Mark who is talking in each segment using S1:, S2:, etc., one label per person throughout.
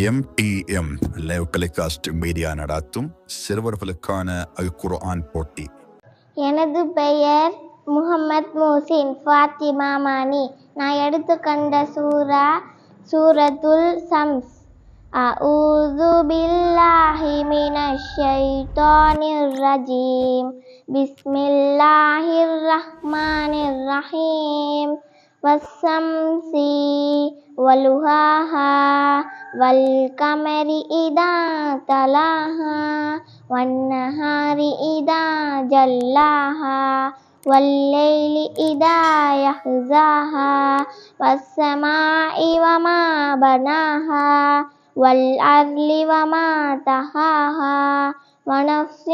S1: MTM live telecast media நடாத்தும் சிறுவர்களுக்கான அல் குர்ஆன் போட்டி
S2: எனது பெயர் முகமது மோசின் ஃபாத்திமா மானி. நான் எடுத்துக்கண்ட சூரா சூரத்துல் சம்ஸ் أعوذ بالله من الشيطان الرجيم بسم الله الرحمن الرحيم والشمس ولهاها والقمر إذا تلاها والنهار إذا جلاها والليل إذا يحزاها والسماء وما بناها والأرض وما تحاها ونفس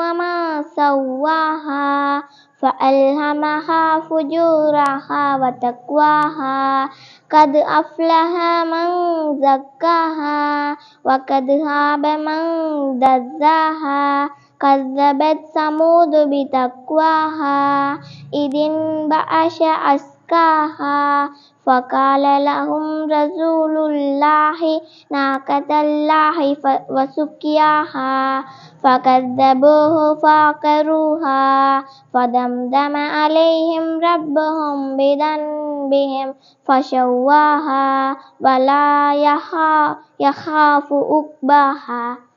S2: وما سواها فألهمها فجورها وتقواها. قد أفلح من زكاها وقد خاب من دزاها. كذبت ثمود بتقواها. إذ انبعث أشقاها فقال لهم رسول الله ناقة الله وسقياها فكذبوه فعقروها. فدمدم عليهم ربهم بذنبهم فسواها ولا يخاف عقباها